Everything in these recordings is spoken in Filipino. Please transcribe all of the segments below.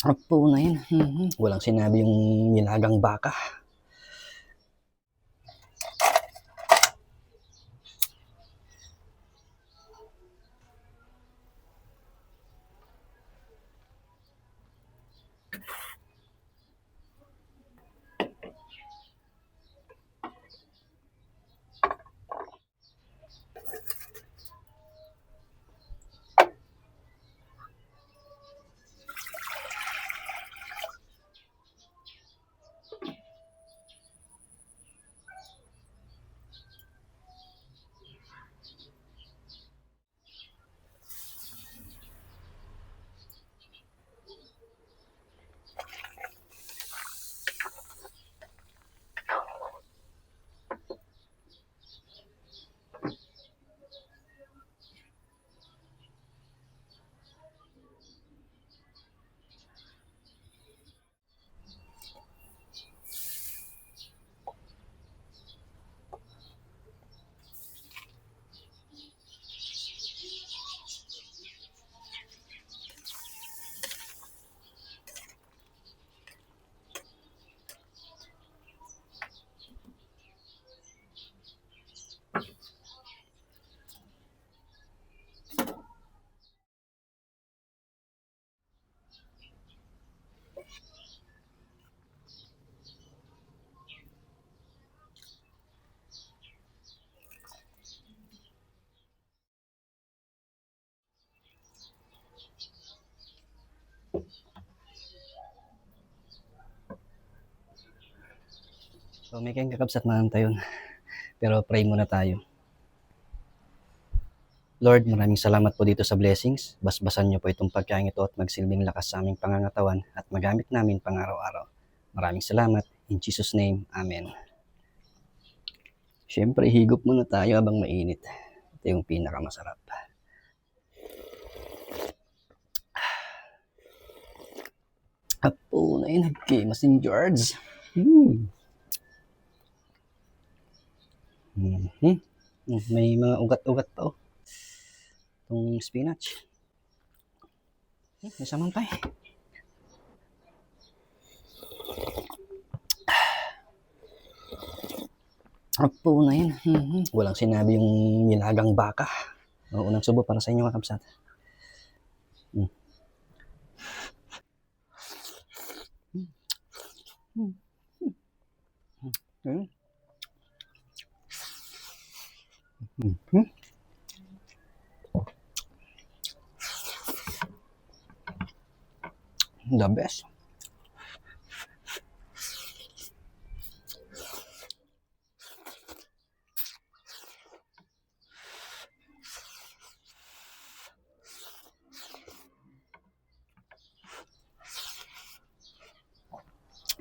Sarap po na yun. Mhm. Walang sinabi yung nilagang baka. So may kayong kakabsat na tayo. Pero pray muna tayo. Lord, maraming salamat po dito sa blessings. Basbasan niyo po itong pagkain ito at magsilbing lakas sa aming pangangatawan at magamit namin pang araw-araw. Maraming salamat. In Jesus' name, Amen. Siyempre, higop muna tayo habang mainit. Ito yung pinakamasarap. Apo na yun, nagkimas in George. Hmm. Mhm. May mga ugat-ugat pa oh. Itong spinach. Hmm, may samantay. Apo na yun. Mhm. Walang sinabi yung nilagang baka. O, unang subo para sa inyo mga kapsat. Mm. Mm. Mm. Mm. Mm. Mhm. The best.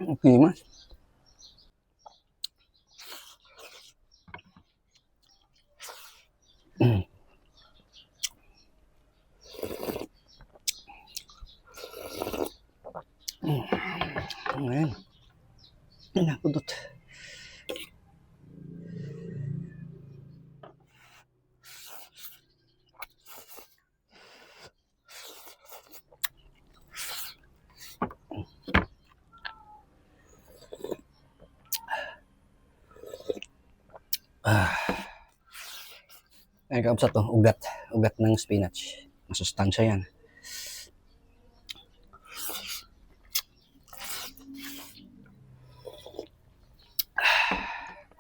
Okay, mas. Nakudot. Ah. Ay, kaupsat to, ugat. Ugat ng spinach. Masustansya yan.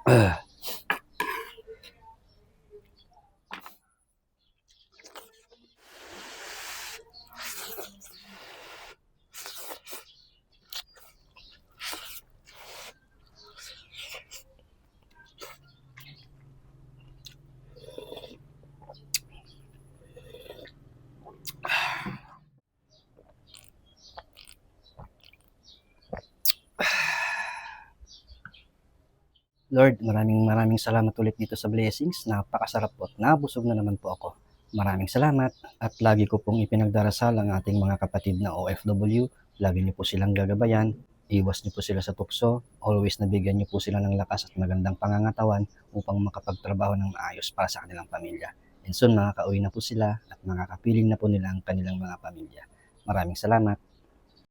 哎。Lord, maraming maraming salamat ulit dito sa blessings. Napakasarap po at nabusog na naman po ako. Maraming salamat at lagi ko pong ipinagdarasal ang ating mga kapatid na OFW. Lagi niyo po silang gagabayan. Iwas niyo po sila sa tukso. Always nabigyan niyo po sila ng lakas at magandang pangangatawan upang makapagtrabaho ng maayos para sa kanilang pamilya. And soon makakauwi na po sila at makakapiling na po nila ang kanilang mga pamilya. Maraming salamat.